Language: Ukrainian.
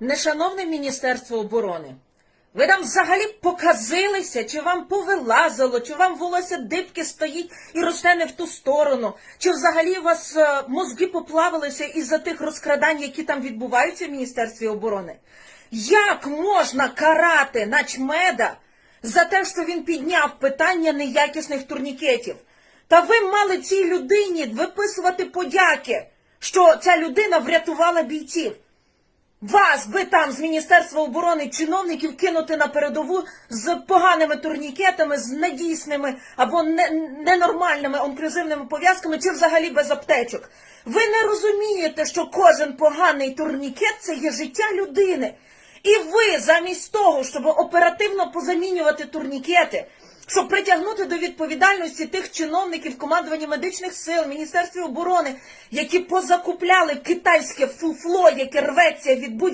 Нешановне Міністерство оборони, ви там взагалі показилися, чи вам повилазило, чи вам волосся дибки стоїть і росте не в ту сторону, чи взагалі у вас е, мозги поплавилися із-за тих розкрадань, які там відбуваються в Міністерстві оборони? Як можна карати начмеда за те, що він підняв питання неякісних турнікетів? Та ви мали цій людині виписувати подяки, що ця людина врятувала бійців. Вас би там з Міністерства оборони чиновників кинути на передову з поганими турнікетами, з недійсними або не- ненормальними онклюзивними пов'язками, чи взагалі без аптечок. Ви не розумієте, що кожен поганий турнікет це є життя людини. І ви замість того, щоб оперативно позамінювати турнікети, щоб притягнути до відповідальності тих чиновників командування медичних сил, Міністерстві оборони, які позакупляли китайське фуфло, яке рветься від будь